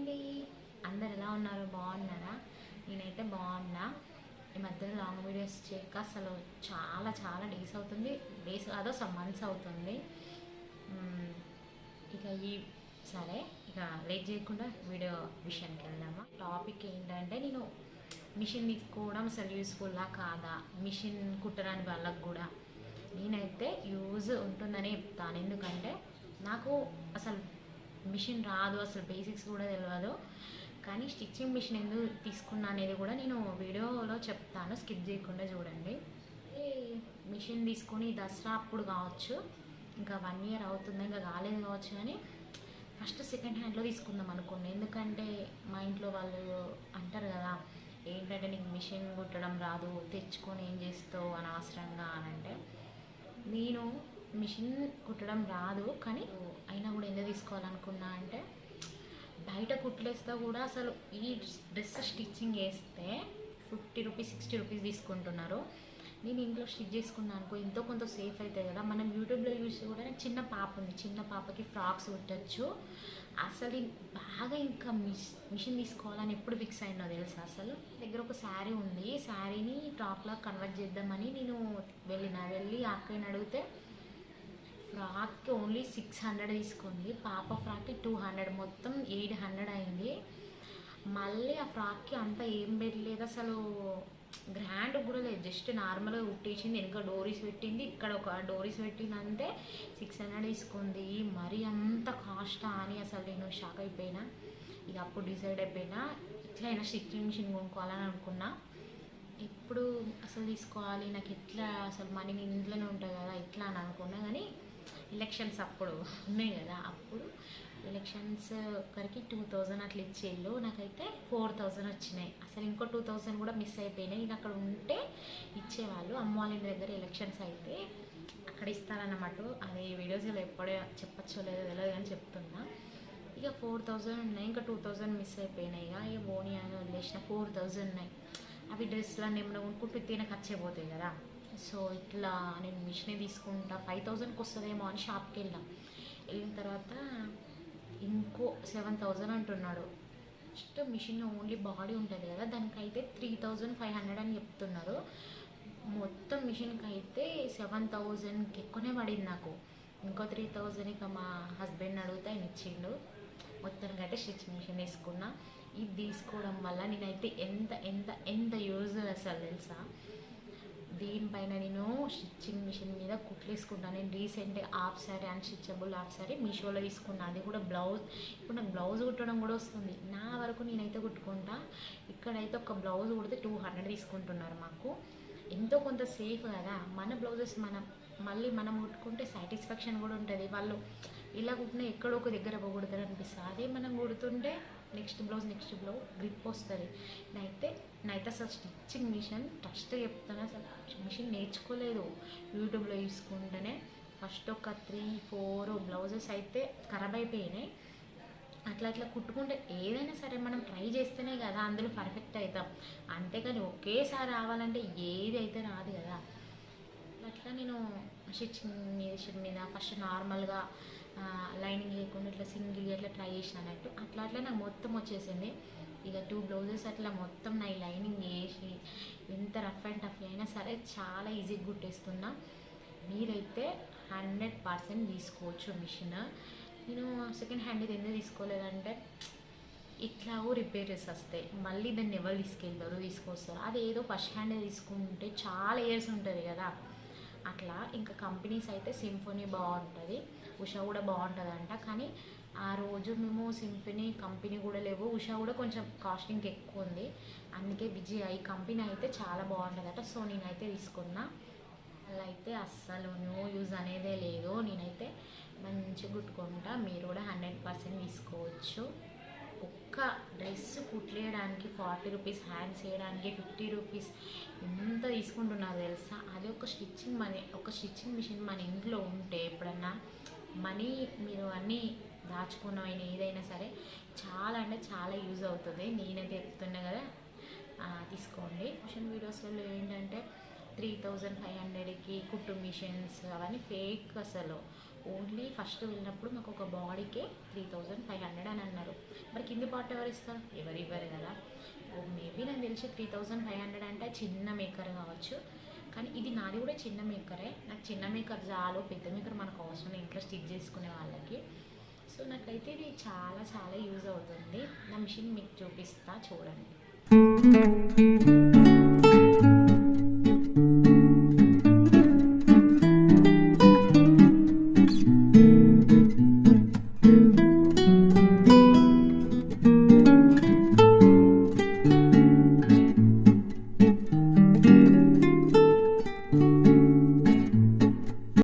అండి అందరు ఎలా ఉన్నారు? బాగున్నారా? నేనైతే బాగున్నా. ఈ మధ్యలో లాంగ్ వీడియోస్ చేయక అసలు చాలా చాలా డేస్ అవుతుంది. డేస్ కాదో సమ్ మంత్స్ అవుతుంది. ఇక ఈ సరే. ఇక లేట్ చేయకుండా వీడియో విషయానికి వెళ్దామా? టాపిక్ ఏంటంటే నేను మిషన్ తీసుకోవడం అసలు యూస్ఫుల్లా కాదా? మిషన్ కుట్టడానికి వాళ్ళకు కూడా. నేనైతే యూజ్ ఉంటుందని చెప్తాను. ఎందుకంటే నాకు అసలు మిషన్ రాదు అసలు బేసిక్స్ కూడా తెలియదు కానీ స్టిచ్చింగ్ మిషన్ ఎందుకు తీసుకున్నా అనేది కూడా నేను వీడియోలో చెప్తాను. స్కిప్ చేయకుండా చూడండి. మిషన్ తీసుకొని దసరా అప్పుడు కావచ్చు ఇంకా వన్ ఇయర్ అవుతుంది ఇంకా కాలేదు కావచ్చు కానీ ఫస్ట్ సెకండ్ హ్యాండ్లో తీసుకుందాం అనుకున్నా. ఎందుకంటే మా ఇంట్లో వాళ్ళు అంటారు కదా ఏంటంటే నీకు మిషన్ కుట్టడం రాదు తెచ్చుకొని ఏం చేస్తావు అనవసరంగా అని అంటే నేను మిషన్ కుట్టడం రాదు కానీ అయినా కూడా ఎందుకు తీసుకోవాలనుకున్నా అంటే బయట కుట్లేస్తా కూడా అసలు ఈ డ్రెస్ స్టిచ్చింగ్ వేస్తే ఫిఫ్టీ రూపీస్ సిక్స్టీ రూపీస్ తీసుకుంటున్నారు. నేను ఇంట్లో స్టిచ్ చేసుకున్నాను అనుకో ఎంతో కొంత సేఫ్ అవుతాయి కదా. మనం యూట్యూబ్లో చూసి కూడా నాకు చిన్న పాప ఉంది. చిన్న పాపకి ఫ్రాక్స్ కుట్టచ్చు. అసలు బాగా ఇంకా మిష్ మిషన్ తీసుకోవాలని ఎప్పుడు ఫిక్స్ అయినో తెలుసా? అసలు దగ్గర ఒక శారీ ఉంది. శారీని టాప్లా కన్వర్ట్ చేద్దామని నేను వెళ్ళిన. వెళ్ళి ఆ అక్కని అడిగితే ఫ్రాక్కి ఓన్లీ సిక్స్ హండ్రెడ్ తీసుకుంది. పాప ఫ్రాక్కి టూ హండ్రెడ్ మొత్తం ఎయిట్ హండ్రెడ్ అయింది. మళ్ళీ ఆ ఫ్రాక్కి అంత ఏం పెట్టలేదు అసలు. గ్రాండ్ కూడా లేదు జస్ట్ నార్మల్గా కుట్టేసింది. వెనుక డోరీస్ పెట్టింది ఇక్కడ ఒక డోరీస్ పెట్టింది అంతే సిక్స్ హండ్రెడ్ తీసుకుంది. మరి అంత కాస్ట్ అని అసలు నేను షాక్ అయిపోయినా. ఇక అప్పుడు డిసైడ్ అయిపోయినా ఎట్లయినా స్టిచ్చింగ్ మిషన్ కొనుక్కోవాలని అనుకున్నా. ఎప్పుడు అసలు తీసుకోవాలి? నాకు ఎట్లా అసలు మనీ ఇంట్లోనే ఉంటుంది కదా ఎట్లా అని అనుకున్నా. కానీ ఎలక్షన్స్ అప్పుడు ఉన్నాయి కదా అప్పుడు ఎలక్షన్స్ ఒకరికి టూ థౌజండ్ అట్లా ఇచ్చేళ్ళు నాకైతే ఫోర్ థౌజండ్ వచ్చినాయి. అసలు ఇంకో టూ థౌజండ్ కూడా మిస్ అయిపోయినాయి. నేను అక్కడ ఉంటే ఇచ్చేవాళ్ళు. అమ్మ వాళ్ళ దగ్గర ఎలక్షన్స్ అయితే అక్కడ ఇస్తారన్నమాట అది వీడియోస్లో ఎప్పుడే చెప్పచ్చో లేదో తెలియదు కానీ చెప్తున్నా. ఇక ఫోర్ థౌజండ్ ఉన్నాయి. ఇంకా టూ థౌజండ్ మిస్ అయిపోయినాయి. ఇక ఇక బోని అని వదిలేసిన. ఫోర్ థౌజండ్ ఉన్నాయి. అవి డ్రెస్లన్నీ ఏమైనా కొనుక్కుంటూ తినే వచ్చే పోతాయి కదా. సో ఇట్లా నేను మిషనే తీసుకుంటా. ఫైవ్ థౌజండ్కి వస్తుందేమో అని షాప్కి వెళ్ళాం. వెళ్ళిన తర్వాత ఇంకో సెవెన్ థౌజండ్ అంటున్నాడు. ఫస్ట్ మిషన్ ఓన్లీ బాడీ ఉంటుంది కదా దానికైతే త్రీ థౌజండ్ ఫైవ్ హండ్రెడ్ అని చెప్తున్నారు. మొత్తం మిషన్కి అయితే సెవెన్ థౌజండ్కి ఎక్కువనే పడింది నాకు. ఇంకో త్రీ థౌజండ్ ఇక మా హస్బెండ్ అడిగితే ఆయన ఇచ్చిండు. మొత్తానికి అయితే స్టిచ్చింగ్ మిషన్ తీసుకున్నా. ఇది తీసుకోవడం వల్ల నేనైతే ఎంత ఎంత ఎంత యూజ్ అసలు తెలుసా? దీనిపైన నేను స్టిచ్చింగ్ మిషన్ మీద కుట్లేసుకుంటాను. నేను రీసెంట్గా half sari unstitchable half sari మీషోలో తీసుకున్నాను అది కూడా బ్లౌజ్ ఇప్పుడు నాకు బ్లౌజ్ కుట్టడం కూడా వస్తుంది. నా వరకు నేనైతే కుట్టుకుంటా. ఇక్కడైతే ఒక బ్లౌజ్ కుడితే టూ హండ్రెడ్ తీసుకుంటున్నారు మాకు. ఎంతో కొంత సేఫ్ కదా. మన బ్లౌజెస్ మనం మళ్ళీ మనం కుట్టుకుంటే సాటిస్ఫాక్షన్ కూడా ఉంటుంది. వాళ్ళు ఇలా కుట్టిన ఎక్కడో ఒక దగ్గర పోగొడతారు అనిపిస్తుంది. అదే మనం కుడుతుంటే next blouse next blouse grip వస్తుంది. నైతే నైతే అసలు స్టిచ్చింగ్ మిషన్ ఫస్ట్ చెప్తాను అసలు మిషన్ నేర్చుకోలేదు. యూట్యూబ్లో చూసుకుంటేనే ఫస్ట్ ఒక త్రీ ఫోర్ బ్లౌజెస్ అయితే ఖరాబ్ అయిపోయినాయి. అట్లా అట్లా కుట్టుకుంటే ఏదైనా సరే మనం ట్రై చేస్తేనే కదా అందులో పర్ఫెక్ట్ అవుతాం. అంతేకాని ఒకేసారి రావాలంటే ఏది అయితే రాదు కదా. అట్లా నేను స్టిచ్చింగ్ మీద మీద ఫస్ట్ నార్మల్గా లైనింగ్ లేకుండా ఇట్లా సింగిల్ ఇట్లా ట్రై చేసిన అన్నట్టు. అట్లా అట్లా నాకు మొత్తం వచ్చేసింది. ఇక టూ బ్లౌజెస్ అట్లా మొత్తం నా లైనింగ్ వేసి ఎంత రఫ్ అండ్ టఫ్ అయినా సరే చాలా ఈజీగా గుట్టేస్తున్నా మీరైతే హండ్రెడ్ పర్సెంట్ తీసుకోవచ్చు మిషన్. నేను సెకండ్ హ్యాండ్ ఇది ఎందుకు తీసుకోలేదంటే ఇట్లా రిపేర్స్ వస్తాయి. మళ్ళీ దాన్ని ఎవరు తీసుకెళ్తారు తీసుకొస్తారు. అది ఏదో ఫస్ట్ హ్యాండ్ తీసుకుంటే చాలా ఇయర్స్ ఉంటుంది కదా. అట్లా ఇంకా కంపెనీస్ అయితే సింఫనీ బాగుంటుంది ఉషా కూడా బాగుంటుంది అంట కానీ ఆ రోజు మేము సింఫనీ కంపెనీ కూడా లేవు ఉషా కూడా కొంచెం కాస్టింగ్ ఎక్కువ ఉంది. అందుకే విజయ్ ఈ కంపెనీ అయితే చాలా బాగుంటుందట. సో నేనైతే తీసుకున్నా. అలా అయితే అస్సలు నో యూజ్ అనేదే లేదు. నేనైతే మంచిగా కుట్టుకుంటా. మీరు కూడా హండ్రెడ్ పర్సెంట్ తీసుకోవచ్చు. ఒక్క డ్రెస్ కుట్లేయడానికి ఫార్టీ రూపీస్ హ్యాండ్స్ వేయడానికి ఫిఫ్టీ రూపీస్ ఎంత తీసుకుంటున్నారు తెలుసా? అది ఒక స్టిచ్చింగ్ మనీ ఒక స్టిచ్చింగ్ మిషన్ మన ఇంట్లో ఉంటే ఎప్పుడన్నా మనీ మీరు అన్నీ దాచుకున్నవైనా ఏదైనా సరే చాలా అంటే చాలా యూజ్ అవుతుంది. నేనైతే చెప్తున్నా కదా తీసుకోండి. మిషన్ వీడియోస్లలో ఏంటంటే త్రీ థౌజండ్ ఫైవ్ హండ్రెడ్కి కుట్టు మిషన్స్ అవన్నీ ఫేక్ అసలు. ఓన్లీ ఫస్ట్ వెళ్ళినప్పుడు మాకు ఒక బాడీకే త్రీ థౌజండ్ ఫైవ్ హండ్రెడ్ అని అన్నారు. మరి కింది పార్ట్ ఎవరు ఇస్తారు? ఎవరు ఇవ్వరు కదా. మేబీ నాకు తెలిసి త్రీ థౌజండ్ ఫైవ్ హండ్రెడ్ అంటే చిన్న మేకర్ కావచ్చు. కానీ ఇది నాది కూడా చిన్న మేకరే. నాకు చిన్న మేకర్ చాలు పెద్ద మేకర్ మనకు అవసరం లేదు, ఇంట్లో స్టిచ్ చేసుకునే వాళ్ళకి. సో నాకైతే ఇది చాలా చాలా యూజ్ అవుతుంది. నా మిషన్ మీకు చూపిస్తా చూడండి.